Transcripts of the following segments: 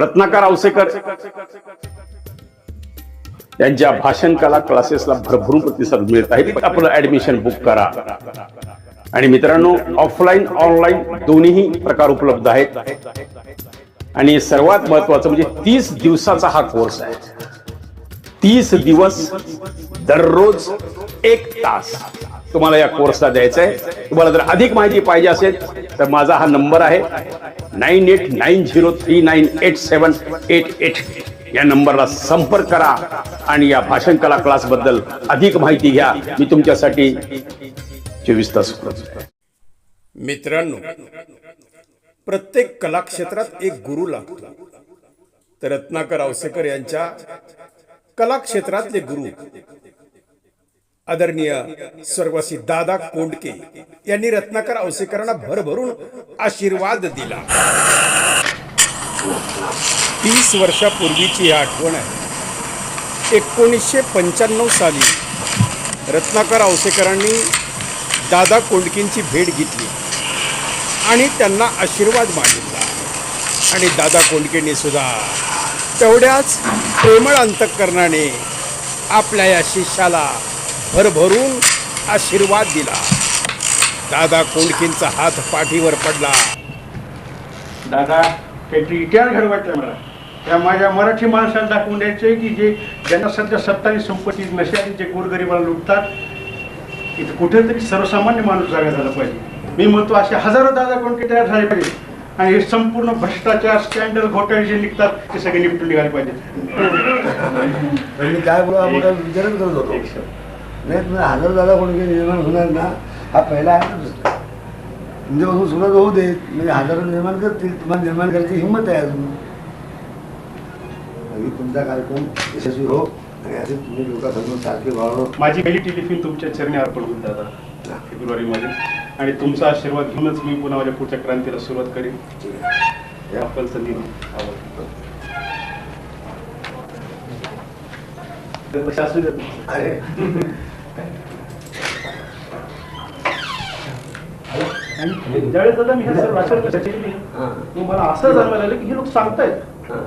रत्नाकर आवसेकर. यांच्या भाषण कला क्लासेसला भरभरून प्रतिसाद मिळत आहे. आपलं ऍडमिशन बुक करा. आणि मित्रांनो ऑफलाईन ऑनलाईन दोन्ही प्रकार उपलब्ध आहेत. आणि सर्वात महत्वाचं म्हणजे तीस दिवसाचा हा कोर्स आहे. तीस दिवस दररोज एक तास तुम्हाला या कोर्सला द्यायचा आहे तुम्हाला जर अधिक माहिती पाहिजे असेल तर माझा हा नंबर आहे. Nine eight nine zero three nine eight seven eight eight या नंबरला संपर्क करा आणि या भाषण कला क्लासबद्दल अधिक माहिती घ्या. मी तुमच्यासाठी चोवीस तास मित्रांनो प्रत्येक कलाक्षेत्रात एक गुरु लागतो. तर रत्नाकर आवसेकर यांच्या कलाक्षेत्रातले गुरु आदरणीय सर्वसी दादा कोंडके यांनी रत्नाकर औसेकरांना भरभरून आशीर्वाद दिला. तीस वर्षापूर्वीची ही आठवण आहे. एकोणीसशे पंच्याण्णव साली रत्नाकर औसेकरांनी दादा कोंडकेंची भेट घेतली आणि त्यांना आशीर्वाद मागितला. आणि दादा कोंडकेंनी सुद्धा तेवढ्याच प्रेमळ अंतकरणाने आपल्या या शिष्याला भरभरून आशीर्वाद दिला. दादा कोंडकेंचा हात पाठीवर पडला. दादा काहीतरी इतिहास घडवायचा मला. त्या माझ्या मराठी माणसाला दाखवून द्यायचं की जे ज्यांना सध्या सत्ता आणि संपत्ती नशे आणि जे गोरगरिबाला लुटतात इथं कुठेतरी सर्वसामान्य माणूस जागा झाला पाहिजे. मी म्हणतो असे हजारो दादा कोणते तयार झाले पाहिजे. आणि हे संपूर्ण भ्रष्टाचार स्कॅन्डल घोटाळे जे निघतात ते सगळे निपटून निघाले पाहिजे तर मी काय विचारच करत होतो. नाही हजार दादा कोणी निर्माण होणार ना? हा पहिला आहे म्हणजे बघून सुरुवात होऊ दे. म्हणजे हजार निर्माण करतील. तुम्हाला निर्माण करायची हिंमत आहे अजून. आणि तुमचा कार्यक्रम यशस्वी हो. आणि असे तुम्ही लोकांसमोर सारखे वाढव माझी पहिली टेलिफिल्म तुमच्या चरणी अर्पण होईल दादा फेब्रुवारीमध्ये. आणि तुमचा आशीर्वाद घेऊनच मी पुन्हा माझ्या पुढच्या क्रांतीला सुरुवात करेन. या आपण संधी आवडतो देत अरे. आणि ज्यावेळेस दादा मी ह्या सर्व राजकारणाची चर्चा केली हां. मग मला असं जाणवायला लागलं की हे लोक सांगतायत. हां.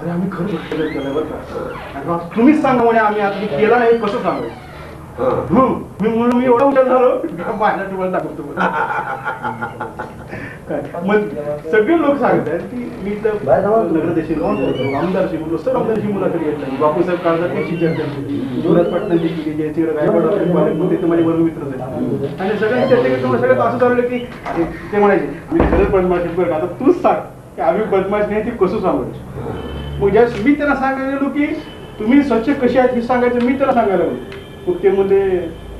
अरे आम्ही खरं केलं बरं का? तुम्हीच सांगा म्हणे आम्ही आता हे केलं नाही कसं हं. मी म्हणून मी एवढा हुशार झालो. माझ्या तुम्हाला दाखवतो? मग सगळे लोक सांगतात की मी तर बाहेर जाऊ ना. नगरदेशी आमदारशी बोललो सर आमदारशी मुलाखत घेतला बापूसाहेब काळजात केली जोरात पाटणाची केली ते माझे आणि सगळ्यांनी चर्चा केली तेव्हा सगळ्यात असं की ते म्हणायचे मी खरंच बदमाशी बरं का, आता तूच सांग की आम्ही बदमाश नाही ती कसं सांगायचं मग ज्यावेळेस मी त्यांना सांगायला गेलो की तुम्ही स्वच्छ कशी आहेत हे सांगायचं मी त्याला सांगायला लागलो मग ते म्हणले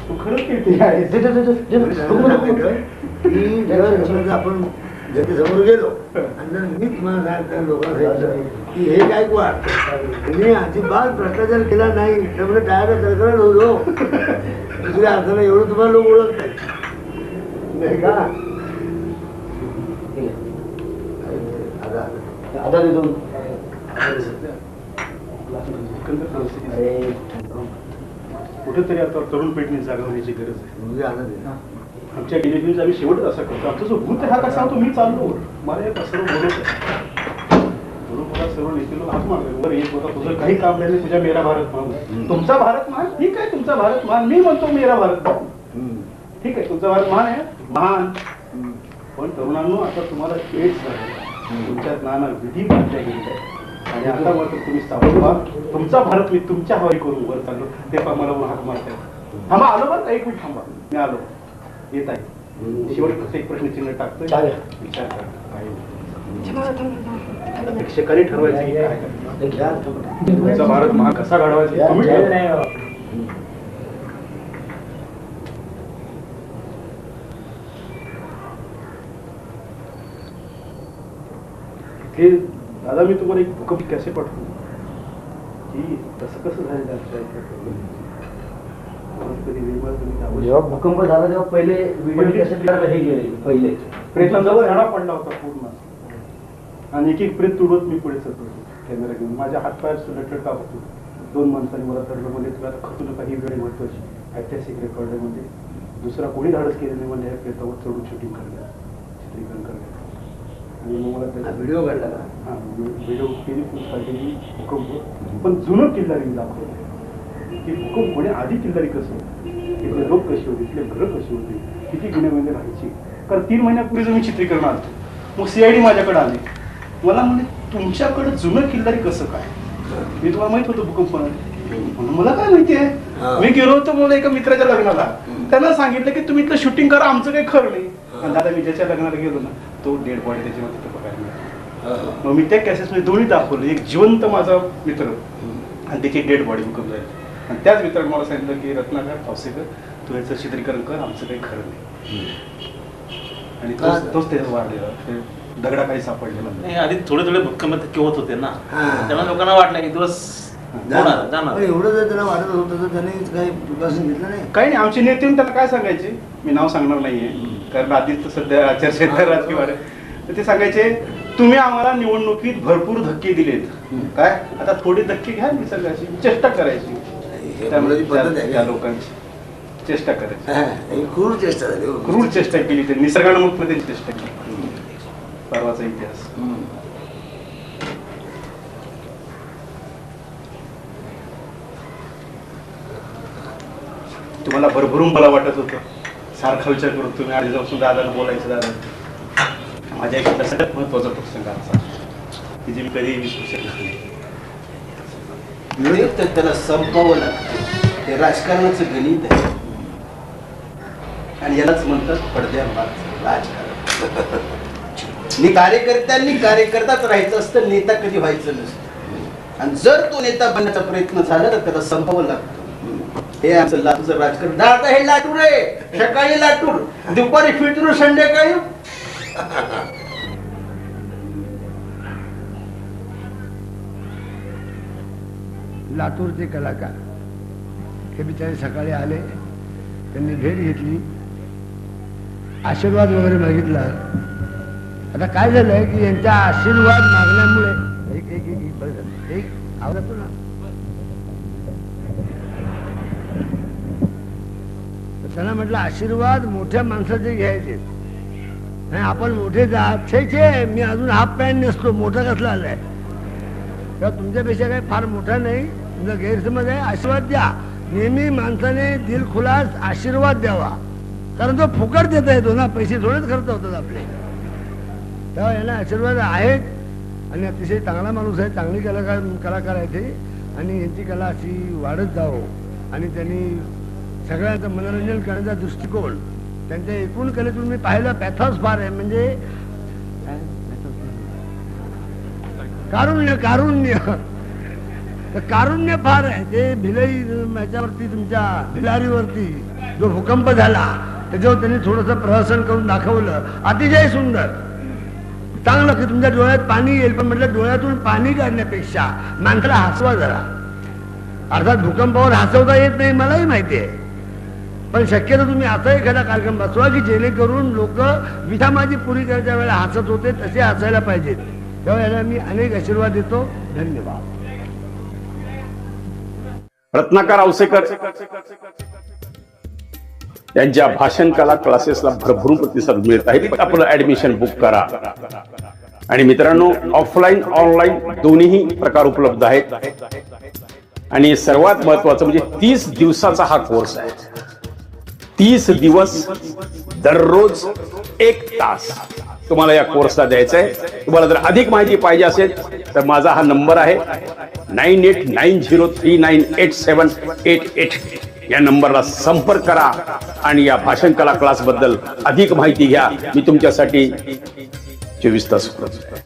तू खरंच किती आहे की जर समजा आपण जनतेसमोर गेलो आणि जर मी तुम्हाला सांगतो लोकांना सांगितलं की हे काय अजिबात भ्रष्टाचार केला नाही. त्यामुळे होतो दुसऱ्या अर्थानं एवढं तुम्हाला लोक ओळख नाही का? आता आता देतो. परिस्थिती कुठेतरी आता तरुण पेटणी जागा होण्याची गरज आहे. म्हणजे. आमच्या डिलिव्हरीचा आम्ही शेवट असा करतो. आमचा जो भूत हा कसा सांगतो मी चाललो. मला एक सर्व बोलत आहे म्हणून मला सर्व नेते लोक हात मारले. बरं एक होता तुझं काही काम नाही तुझ्या मेरा भारत महान तुमचा भारत महान ठीक आहे तुमचा भारत महान मी म्हणतो मेरा भारत महान हम्म. ठीक आहे तुमचा भारत महान आहे? महान पण तरुणांनो आता तुम्हाला झाले. तुमच्यात नाना विधी आहेत. आणि आता मात्र तुम्ही सावध व्हा तुमचा भारत मी तुमच्या हवाई करून वर चाललो. ते पण मला हाक मारताय थांबा आलो बरं? एक मिनिट थांबा. मी आलो. येत आहे. शेवट फक्त एक प्रश्नचिन्ह टाकतोय. चालेल. विचार करा. काय शिक्षकांनी ठरवायचं की काय करायचं. घ्या. तुमचा भारत महा कसा घडवायचा? तुम्ही. हे दादा मी तुम्हाला एक भूकंप कसे पाठवू? की तसं कसं आमच्या आवश्यक- जेव्हा भूकंप झाला तेव्हा पहिले व्हिडिओ कॅसेट हे गेले पहिले. प्रेतांजवळ पडला होता पूर्ण. आणि एक एक प्रेत तुडवत मी पुढे सरतो कॅमेरा घेऊन. माझ्या हातपाय लटट का होतो. दोन माणसांनी मला धरलं म्हणजे तुला खतू नका ही वेळ महत्वाची ऐतिहासिक रेकॉर्ड आहे म्हणजे. दुसरा कोणी धाडस केलं नाही म्हणजे या प्रेतावर चढून शूटिंग करण्यात चित्रीकरण करण्यात आणि मग मला हा त्याचा व्हिडिओ काढला का? हा, व्हिडिओ केली काढलेली भूकंप पण जुनं किल्लारी दाखवलं. की भूकंप होण्याआधी किल्लारी कसं तिथले लोक कसे होते? तिथले घरं कशी होती? किती गुन्हेमध्ये राहायची? कारण तीन महिन्यापूर्वी मी चित्रीकरण आलं मग सीआयडी माझ्याकडे आली. मला म्हणजे तुमच्याकडे जुनं किल्लारी कसं काय? मी तुम्हाला माहीत होतं भूकंप मला काय माहिती हा. आहे मी गेलो होतो मला एका मित्राच्या लग्नाला. त्यांना सांगितलं की तुम्ही इथलं शूटिंग करा आमचं काही खरं नाही. आणि दादा मी ज्याच्या लग्नाला गेलो ना तो डेड बॉडी त्याच्यामध्ये तिथं बघायला मिळाला मग मी त्या कॅसेसमध्ये दोन्ही दाखवलं. एक जिवंत माझा मित्र आणि त्याची डेड बॉडी भूकंप झाली आणि त्याच मित्राने मला सांगितलं की रत्नाकर पावसेकर तू याचं चित्रीकरण कर आमचं काही खरं नाही. आणि तोच तोच त्याच्यात वाढलेला. ते दगडा काही सापडलेला नाही. नाही आधी थोडे थोडे भक्कम होत होते ना. त्यामुळे लोकांना वाटलं की दिवस होणार पण जाणार. एवढं जर त्याला वाटत होतं तर त्याने काही घेतलं नाही. काही नाही आमचे नेते त्याला काय सांगायचे? मी नाव सांगणार नाहीये. कारण आधीच तर सध्या चर्चेत राजकीय. तर ते सांगायचे तुम्ही आम्हाला निवडणुकीत भरपूर धक्के दिलेत. काय? आता थोडे धक्के घ्या निसर्गाची. चेष्टा करायची. त्यामुळे त्या? लोकांची चेष्टा करायची. क्रूर चेष्टा झाली. क्रूर चेष्टा केली त्यांनी. निसर्गानं मग त्यांची चेष्टा केली. परवाचा इतिहास. तुम्हाला भरभरून मला वाटत होतं. सारखा विचार करू तुम्ही आधी जाऊन दादाला बोलायचं दादा. माझ्या एक सगळ्यात महत्त्वाचा प्रसंग असा की जे मी कधीही विसरू शकत नाही. तर त्याला संपवावं लागतं. ते राजकारणाचं गणित आहे. आणि यालाच म्हणतात पडद्यामागचं राजकारण. मी कार्यकर्त्यांनी कार्यकर्ताच राहायचं असतं नेता कधी व्हायचं नसतं. आणि जर तो नेता बनण्याचा प्रयत्न झाला तर त्याला संपवावं लागतं. हे आमचं लातूरचं राजकारण आता हे लातूर आहे सकाळी लातूर दुपारी फिटूर संध्याकाळी लातूरचे कलाकार हे बिचारे सकाळी आले त्यांनी भेट घेतली आशीर्वाद वगैरे मागितला आता काय झालंय की यांचा आशीर्वाद मागल्यामुळे एक एक एक एक एक ना त्यांना म्हटलं आशीर्वाद मोठ्या माणसाचे घ्यायचे. आणि आपण मोठे जात छे छे मी अजून हाफ पॅन्ट नसतो मोठा कसला आलाय? किंवा तुमच्यापेक्षा काही फार मोठा नाही तुमचा गैरसमज आहे आशीर्वाद द्या. नेहमी माणसाने दिल खुलास आशीर्वाद द्यावा. कारण तो फुकट देता येतो ना पैसे थोडेच खर्च होतात आपले. तेव्हा यांना आशीर्वाद आहेत आणि अतिशय चांगला माणूस आहे चांगली कलाकार कलाकार आहे ते आणि यांची कला अशी वाढत जावं आणि त्यांनी सगळ्यांचं मनोरंजन करण्याचा दृष्टिकोन. त्यांच्या एकूण कलेतून मी पाहिलं पॅथॉस फार आहे म्हणजे कारुण्य कारुण्य. कारुण्य फार आहे. ते भिलई याच्यावरती तुमच्या भिलारीवरती जो भूकंप झाला त्याच्यावर त्यांनी थोडस प्रहसन करून दाखवलं. अतिशय सुंदर. चांगलं की तुमच्या डोळ्यात पाणी येईल पण म्हटलं डोळ्यातून पाणी काढण्यापेक्षा माणसाला हसवा जरा. अर्थात भूकंपावर हसवता येत नाही मलाही माहिती आहे. पण शक्यतो तुम्ही असा एखादा कार्यक्रम बसवा की जेणेकरून लोक विधामाजी पुरी करायच्या वेळेला हसत होते तसे हसायला पाहिजेत. तेव्हा याला मी अनेक आशीर्वाद देतो. धन्यवाद. रत्नाकर आवसेकर त्यांच्या भाषण कला क्लासेसला भरभरून प्रतिसाद मिळत आहे. आपलं ऍडमिशन बुक करा. आणि मित्रांनो ऑफलाईन ऑनलाईन दोन्ही प्रकार उपलब्ध आहेत. आणि सर्वात महत्वाचं म्हणजे तीस दिवसाचा हा कोर्स आहे. तीस दिवस दररोज एक तास तुम्हाला या कोर्सला द्यायचा आहे तुम्हाला जर अधिक माहिती पाहिजे असेल तर माझा हा नंबर आहे nine eight nine zero three nine eight seven eight eight या नंबरला संपर्क करा आणि या भाषण कला क्लासबद्दल अधिक माहिती घ्या. मी तुमच्यासाठी चोवीस तास